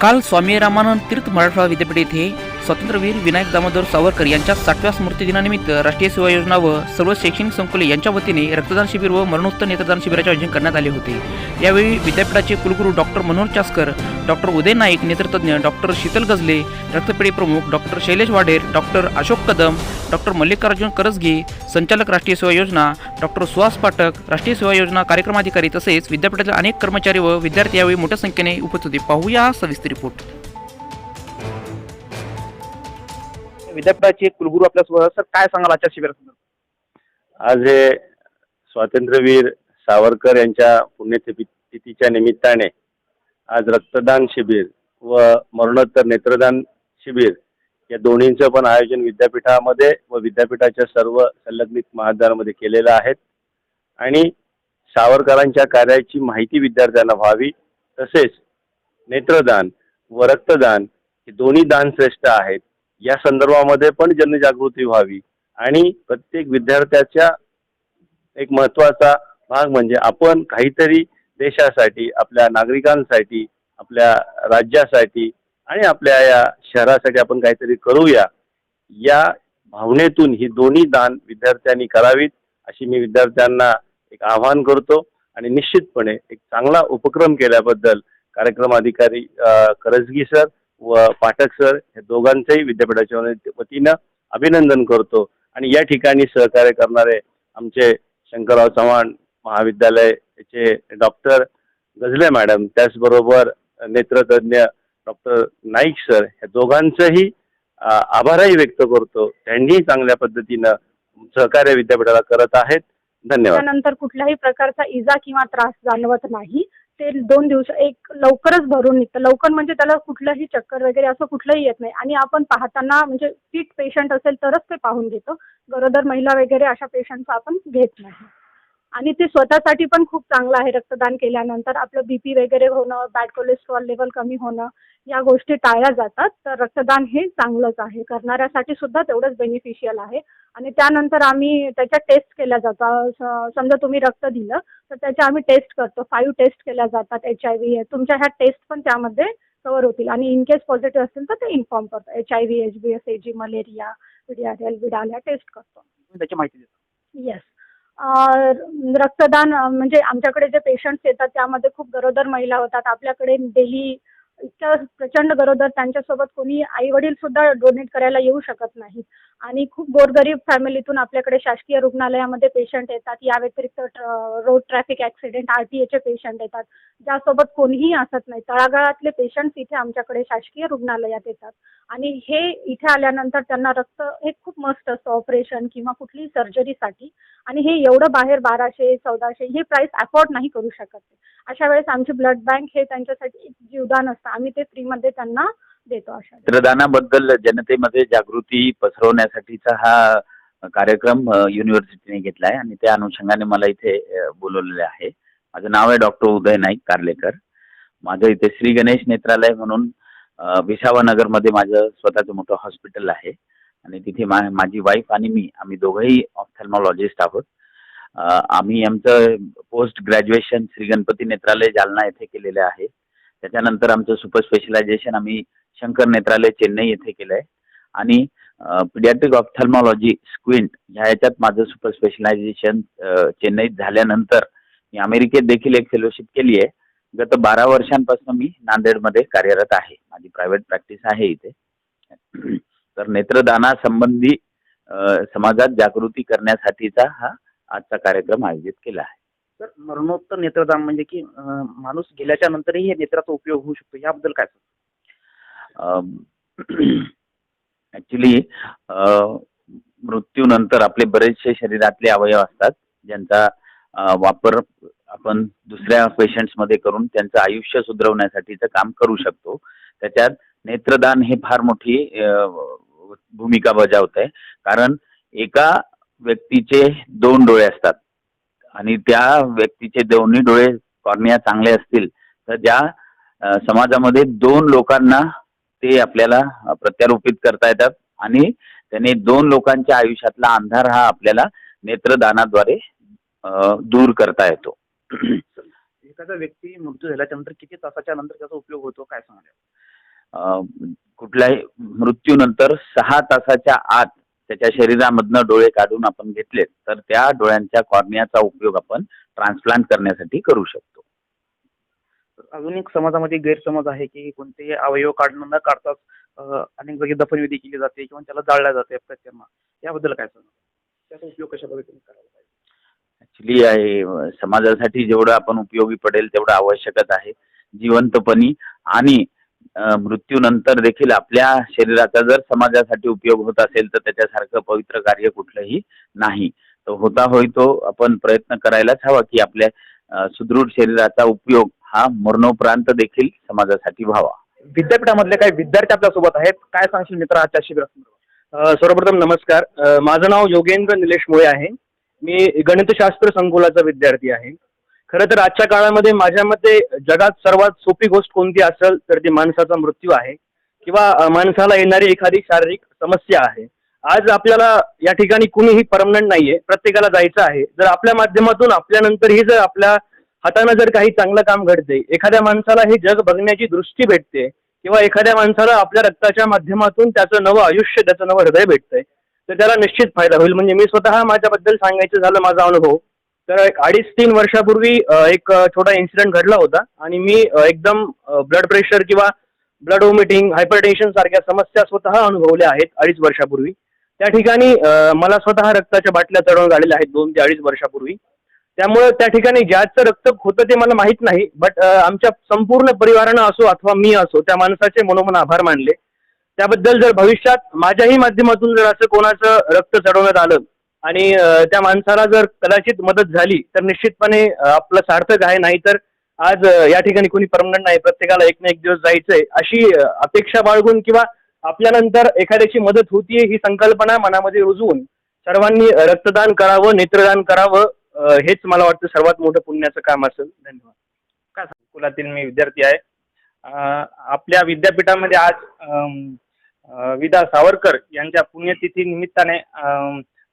काल स्वामी रामानंद तीर्थ मराठवाडा विद्यापीठ येथे स्वातंत्र्यवीर विनायक दामोदर सावरकर यांच्या साठव्या स्मृतिदिनानिमित्त राष्ट्रीय सेवा योजना व सर्व शैक्षणिक संकुले यांच्या वतीने रक्तदान शिबिर व मरणोत्तर नेत्रदान शिबिराचे आयोजन करण्यात आले होते. यावेळी विद्यापीठाचे कुलगुरू डॉक्टर मनोहर चास्कर डॉक्टर उदय नाईक नेत्रतज्ञ डॉक्टर शीतल गजले रक्तपेढी प्रमुख doctor Shailesh Wadher doctor Ashok Kadam doctor Mallikarjun Karasge संचालक राष्ट्रीय सेवा योजना डॉक्टर सुहास पाठक राष्ट्रीय सेवा योजना कार्यक्रमाधिकारी तसेच विद्यापीठातील अनेक कर्मचारी व विद्यार्थी यावेळी मोठ्या संख्येने उपस्थित होते. पाहूया सविस्तर रिपोर्ट. विद्यापीठाचे कुलगुरू आपल्यासोबत सर काय सांगाल आजच्या शिबिरात आज हे स्वातंत्र्यवीर सावरकर यांच्या पुण्यतिथीच्या निमित्ताने आज रक्तदान शिबिर व मरणोत्तर नेत्रदान शिबिर या दोन्हींचं पण आयोजन विद्यापीठामध्ये व विद्यापीठाच्या सर्व संलग्नित महाविद्यालयामध्ये केलेलं आहे आणि सावरकरांच्या कार्याची माहिती विद्यार्थ्यांना व्हावी तसेच नेत्रदान व रक्तदान हे दोन्ही दान श्रेष्ठ आहेत. या संदर्भामध्ये पण जनजागृती व्हावी आणि प्रत्येक विद्यार्थ्याच्या एक महत्त्वाचा भाग म्हणजे आपण काहीतरी देशासाठी आपल्या नागरिकांसाठी आपल्या राज्यासाठी आणि आपल्या या शहरासाठी आपण काहीतरी करूया. या भावनेतून ही दोन्ही दान विद्यार्थ्यांनी करावीत अशी मी विद्यार्थ्यांना एक आवाहन करतो. आणि निश्चितपणे एक चांगला उपक्रम केल्याबद्दल कार्यक्रम अधिकारी करजगी सर व पाठक सर हे दोघांचंही विद्यापीठाच्या वतीनं अभिनंदन करतो. आणि या ठिकाणी सहकार्य करणारे आमचे शंकरराव चव्हाण महाविद्यालयाचे डॉक्टर गजले मॅडम त्याचबरोबर नेत्रतज्ञ डॉक्टर नाईक सर या दोघांचंही आभारही व्यक्त करतो. त्यांनीही चांगल्या पद्धतीनं सहकार्य विद्यापीठाला करत आहेत. धन्यवाद. त्यानंतर कुठल्याही प्रकारचा इजा किंवा त्रास जाणवत नाही. ते दोन दिवस एक लवकरच भरून निघतं. लवकर म्हणजे त्याला कुठलंही चक्कर वगैरे असं कुठलंही येत नाही. आणि आपण पाहताना म्हणजे फिट पेशंट असेल तरच ते पाहून घेतो. गरोदर महिला वगैरे अशा पेशंटचा आपण घेत नाही. आणि ते स्वतःसाठी पण खूप चांगलं आहे रक्तदान केल्यानंतर. आपलं बीपी वगैरे होणं बॅड कोलेस्ट्रॉल लेवल कमी होणं या गोष्टी टाळल्या जातात. तर रक्तदान हे चांगलंच आहे. करणाऱ्यासाठी सुद्धा तेवढंच बेनिफिशियल आहे. आणि त्यानंतर आम्ही त्याच्या टेस्ट केल्या जातात. समजा तुम्ही रक्त दिलं तर त्याच्या आम्ही टेस्ट करतो. फाईव्ह टेस्ट केल्या जातात एच आय व्ही तुमच्या ह्या टेस्ट पण त्यामध्ये कवर होतील. आणि इन केस पॉझिटिव्ह असेल तर ते इन्फॉर्म करतो. H I V H B S A G malaria VDRL Widal ह्या टेस्ट करतो. त्याची माहिती देतो. येस रक्तदान म्हणजे आमच्याकडे जे पेशंट्स येतात त्यामध्ये खूप गरोदर महिला होतात. आपल्याकडे डेली इतकं प्रचंड गरोदर त्यांच्यासोबत कोणी आई वडील सुद्धा डोनेट करायला येऊ शकत नाही आणि खूप गोरगरीब फॅमिलीतून आपल्याकडे शासकीय रुग्णालयामध्ये पेशंट येतात. या व्यतिरिक्त road traffic accident R T एचे patient येतात. ज्यासोबत कोणीही असत नाही. तळागाळातले पेशंट्स इथे आमच्याकडे शासकीय रुग्णालयात येतात. आणि हे इथे आल्यानंतर त्यांना रक्त हे खूप मस्त असतं. ऑपरेशन किंवा कुठलीही सर्जरीसाठी आणि हे एवढं बाहेर बाराशे चौदाशे हे प्राइस अफोर्ड नाही करू शकत. अशा वेळेस आमची ब्लड बँक हे त्यांच्यासाठी एक जीवदान असतं. आम्ही ते फ्रीमध्ये त्यांना देतो अशा नेत्रदानाबद्दल जनतेमध्ये जागृती पसरवण्यासाठीचा हा कार्यक्रम युनिव्हर्सिटीने घेतला आहे आणि त्या अनुषंगाने मला इथे बोलवलेले आहे. माझं नाव आहे डॉक्टर उदय नाईक कार्लेकर. माझं इथे श्री गणेश नेत्रालय म्हणून विसावा नगरमध्ये माझं स्वतःचं मोठं हॉस्पिटल आहे. आणि तिथे मा माझी वाईफ आणि मी आम्ही दोघंही ऑप्थॅल्मॉलॉजिस्ट आहोत. आम्ही आमचं पोस्ट ग्रॅज्युएशन श्री गणपती नेत्रालय जालना येथे केलेलं आहे. त्याच्यानंतर आमचं सुपर स्पेशलायझेशन आम्ही शंकर नेत्रालय चेन्नई येथे केलं आहे आणि पिडियाट्रिक ऑप्थॅल्मॉलॉजी स्क्विंट ह्या याच्यात माझं सुपर स्पेशलायझेशन चेन्नईत झाल्यानंतर मी अमेरिकेत देखील एक फेलोशिप केली आहे. गत बारा वर्षांपासून मी नांदेडमध्ये कार्यरत आहे. माझी प्रायव्हेट प्रॅक्टिस आहे इथे. तर नेत्रदानासंबंधी समाजात जागृती करण्यासाठीचा हा आजचा कार्यक्रम आयोजित केला आहे. तर मरणोत्तर नेत्रदान म्हणजे की माणूस गेल्याच्या नंतरही हे नेत्राचा उपयोग होऊ शकतो. याबद्दल काय ॲक्च्युली मृत्यूनंतर आपले बरेचसे शरीरातले अवयव असतात ज्यांचा वापर आपण दुसऱ्या पेशंट्समध्ये करून त्यांचं आयुष्य सुधरवण्यासाठीचं काम करू शकतो. त्याच्यात नेत्रदान हे फार मोठी भूमिका बजावत आहे कारण एका व्यक्तीचे दोन डोळे असतात आणि त्या व्यक्तीचे दोन्ही डोळे कॉर्निया चांगले असतील तर ज्या समाजामध्ये दोन लोकांना ते आपल्याला प्रत्यारोपित करता येतात आणि त्याने दोन लोकांच्या आयुष्यातला अंधार हा आपल्याला नेत्रदानाद्वारे दूर करता येतो. एखादा व्यक्ती मृत्यू झाल्याच्यानंतर किती तासाच्या नंतर त्याचा उपयोग होतो? काय सांगाल? अं, कुठल्याही मृत्यूनंतर सहा तासाच्या आत त्याच्या शरीरामधनं डोळे काढून आपण घेतले तर त्या डोळ्यांच्या कॉर्नियाचा उपयोग आपण ट्रान्सप्लांट करण्यासाठी करू शकतो. अजून एक समाजामध्ये गैरसमज आहे की कोणतेही अवयव काढणं न काढताच अनेक जागी दफनविधी केली जाते किंवा त्याला जाळल्या जाते प्रत्येक याबद्दल काय सांगा त्याचा उपयोग कशा पद्धतीने करायला पाहिजे? ऍक्च्युली आहे समाजासाठी जेवढं आपण उपयोगी पडेल तेवढं आवश्यकच आहे. जिवंतपणी आणि मृत्यूनंतर देखील आपल्या शरीराचा जर समाजासाठी उपयोग होत असेल तर त्याच्यासारखं पवित्र कार्य कुठलंही नाही. तो होता होई तो आपण प्रयत्न करायलाच हवा की आपल्या सुदृढ शरीराचा उपयोग हा मरणोपरांत देखील समाजासाठी व्हावा. विद्यापीठामधले काही विद्यार्थी आपल्यासोबत आहेत. काय सांगशील मित्र आजच्या शिबिरासंदर्भात सर्वप्रथम नमस्कार. अ, माझं नाव योगेंद्र निलेश मुळे आहे. मी गणितशास्त्र संकुलाचा विद्यार्थी आहे. खरं तर आजच्या काळामध्ये माझ्या मते जगात सर्वात सोपी गोष्ट कोणती असेल तर ती माणसाचा मृत्यू आहे. किंवा अ, माणसाला येणारी एखादी शारीरिक समस्या आहे. आज आपल्याला या ठिकाणी कुणीही परमनंट नाहीये. प्रत्येकाला जायचं आहे. जर आपल्या माध्यमातून आपल्यानंतरही जर आपल्या हातानं जर काही चांगलं काम घडते एखाद्या माणसाला हे जग बघण्याची दृष्टी भेटते किंवा एखाद्या माणसाला आपल्या रक्ताच्या माध्यमातून त्याचं नवं आयुष्य त्याचं नवं हृदय भेटतंय तर त्याला निश्चित फायदा होईल. म्हणजे मी स्वतः माझ्याबद्दल सांगायचं झालं माझा अनुभव. तर एक अडीच तीन वर्षापूर्वी एक छोटा इन्सिडेंट घडला होता आणि मी एकदम ब्लड प्रेशर किंवा ब्लड वॉमिटिंग हायपरटेन्शन सारख्या समस्या स्वतः अनुभवल्या आहेत अडीच वर्षापूर्वी. त्या ठिकाणी मला स्वतः रक्ताच्या बाटल्या चढवून आलेल्या आहेत दोन ते अडीच वर्षापूर्वी. त्यामुळे त्या ठिकाणी ज्याचं रक्त होतं ते मला माहीत नाही बट आमच्या संपूर्ण परिवारानं असो अथवा मी असो त्या माणसाचे मनोमन आभार मानले. त्याबद्दल जर भविष्यात माझ्याही माध्यमातून जर असं कोणाचं रक्त चढवण्यात आलं आणि त्या माणसाला जर कदाचित मदत झाली तर निश्चितपणे आपलं सार्थक आहे नाहीतर आज या ठिकाणी कोणी परमनंट नाही प्रत्येकाला एक ना एक दिवस जायचंय अशी अपेक्षा बाळगून किंवा आपल्यानंतर एखाद्याची मदत होतीये ही संकल्पना मनामध्ये रुजवून सर्वांनी रक्तदान करावं नेत्रदान करावं हेच मला वाटतं सर्वात मोठं पुण्याचं काम असेल. धन्यवाद. का कुलातील मी विद्यार्थी आहे. आपल्या विद्यापीठामध्ये आज विदा सावरकर यांच्या पुण्यतिथी निमित्ताने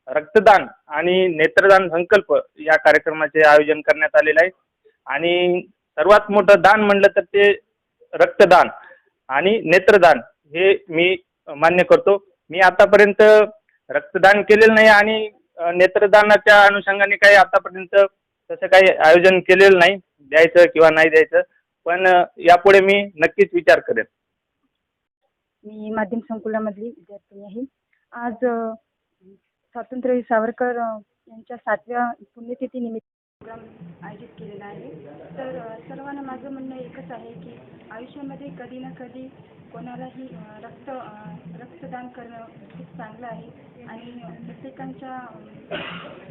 रक्तदान आणि नेत्रदान संकल्प या कार्यक्रमाचे आयोजन करण्यात आलेलं आहे. आणि सर्वात मोठं दान म्हणलं तर ते रक्तदान आणि नेत्रदान हे मी मान्य करतो. मी आतापर्यंत रक्तदान केलेलं नाही आणि नेत्रदानाच्या अनुषंगाने काही आतापर्यंत तसं काही आयोजन केलेलं नाही द्यायचं किंवा नाही द्यायचं. पण यापुढे मी नक्कीच विचार करेन. मी माध्यम संकुलामधली विद्यार्थी आहे. आज स्वातंत्र्यवीर सावरकर यांच्या सातव्या पुण्यतिथी निमित्त प्रोग्राम आयोजित केलेला आहे. तर सर्वांना माझं म्हणणं एकच आहे की आयुष्यामध्ये कधी ना कधी कोणालाही रक्त रक्तदान करणं खूप चांगलं आहे. आणि प्रत्येकांच्या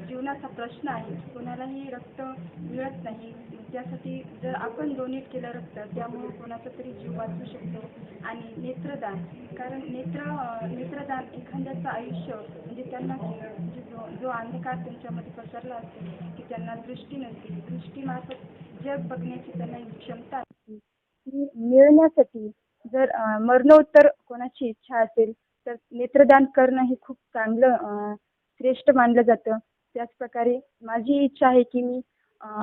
जीवनाचा प्रश्न आहे. की कोणालाही रक्त मिळत नाही. त्यासाठी जर आपण डोनेट केलं रक्त त्यामुळे कोणाचा तरी जीव वाचू शकतो. आणि नेत्रदान कारण नेत्र नेत्रदान एखाद्याचं आयुष्य म्हणजे त्यांना म्हणजे जो जो अंधकार त्यांच्यामध्ये पसरला असतो की त्यांना दृष्टी नसते. दृष्टीमार्फत जग बघण्याची त्यांना क्षमता असते मिळण्यासाठी जर मरणोत्तर कोणाची इच्छा असेल तर नेत्रदान करणं हे खूप चांगलं श्रेष्ठ मानलं जातं. त्याचप्रकारे माझी इच्छा आहे की मी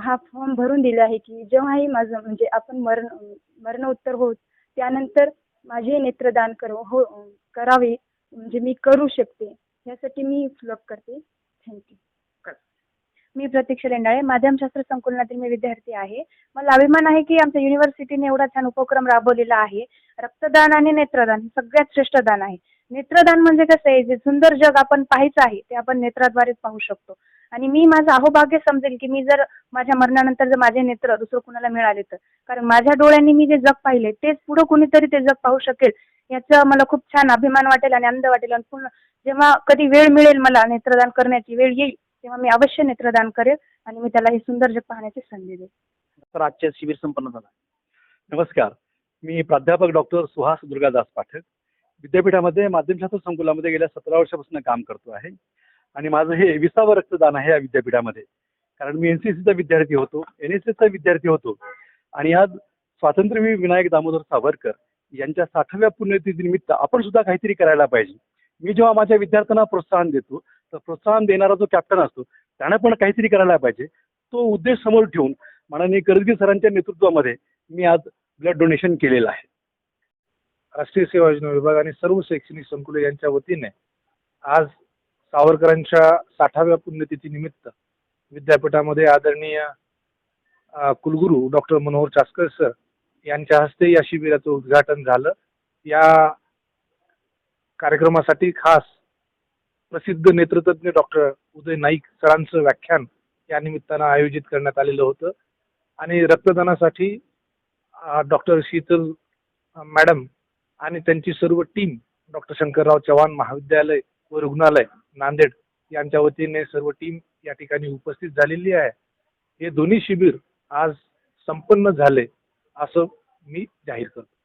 हा फॉर्म भरून दिला आहे की जेव्हाही माझं म्हणजे आपण मरण मरणोत्तर होत त्यानंतर माझे नेत्रदान कर हो करावे म्हणजे मी करू शकते. यासाठी मी फ्लप करते. थँक्यू मी प्रतीक्षा लेंडाळे. माध्यमशास्त्र संकुलनातील मी विद्यार्थी आहे. मला अभिमान आहे की आमच्या युनिव्हर्सिटीने एवढा छान उपक्रम राबवलेला आहे. रक्तदान आणि नेत्रदान सगळ्यात श्रेष्ठ दान आहे. नेत्रदान म्हणजे कसं आहे? जे सुंदर जग आपण पाहायचं आहे ते आपण नेत्राद्वारेच पाहू शकतो. आणि मी माझं अहोभाग्य समजेल की मी जर माझ्या मरणानंतर जर माझे नेत्र दुसरं कुणाला मिळाले तर. कारण माझ्या डोळ्यांनी मी जे जग पाहिले तेच पुढं कुणीतरी ते जग पाहू शकेल याचं मला खूप छान अभिमान वाटेल आणि आनंद वाटेल. आणि पुन्हा जेव्हा कधी वेळ मिळेल मला नेत्रदान करण्याची वेळ येईल तेव्हा मी अवश्य नेत्रदान करेल आणि मी त्याला हे सुंदर जग पाहण्याची संधी देईल तर आजचे शिबिर संपन्न झाला. नमस्कार. मी प्राध्यापक डॉक्टर सुहास दुर्गादास पाठक. विद्यापीठामध्ये माध्यमशास्त्र संकुलामध्ये गेल्या सतरा वर्षापासून काम करतो आहे. आणि माझं हे विसावं रक्तदान आहे या विद्यापीठामध्ये. कारण मी एनसीसीचा विद्यार्थी होतो एन एस एसचा विद्यार्थी होतो. आणि आज स्वातंत्र्यवीर विनायक दामोदर सावरकर यांच्या साठाव्या पुण्यतिथीनिमित्त आपण सुद्धा काहीतरी करायला पाहिजे. मी जेव्हा माझ्या विद्यार्थ्यांना प्रोत्साहन देतो प्रोत्साहन देणारा जो कॅप्टन असतो त्याने पण काहीतरी करायला पाहिजे. तो उद्देश समोर ठेवून माननीय करजगी सरांच्या नेतृत्वामध्ये मी आज ब्लड डोनेशन केलेलं आहे. राष्ट्रीय सेवा योजना विभाग आणि सर्व शैक्षणिक संकुले यांच्या वतीने आज सावरकरांच्या साठाव्या पुण्यतिथी निमित्त विद्यापीठामध्ये आदरणीय कुलगुरू डॉक्टर मनोहर चास्कर सर यांच्या हस्ते या शिबिराचं उद्घाटन झालं. या कार्यक्रमासाठी खास प्रसिद्ध नेत्रतज्ञ डॉक्टर उदय नाईक सरांचं व्याख्यान या निमित्तानं आयोजित करण्यात आलेलं होतं. आणि रक्तदानासाठी डॉक्टर शीतल मॅडम आणि त्यांची सर्व टीम डॉक्टर शंकरराव चव्हाण महाविद्यालय व रुग्णालय नांदेड यांच्या वतीने सर्व टीम या ठिकाणी उपस्थित झालेली आहे. हे दोन्ही शिबिर आज संपन्न झाले असं मी जाहीर करतो.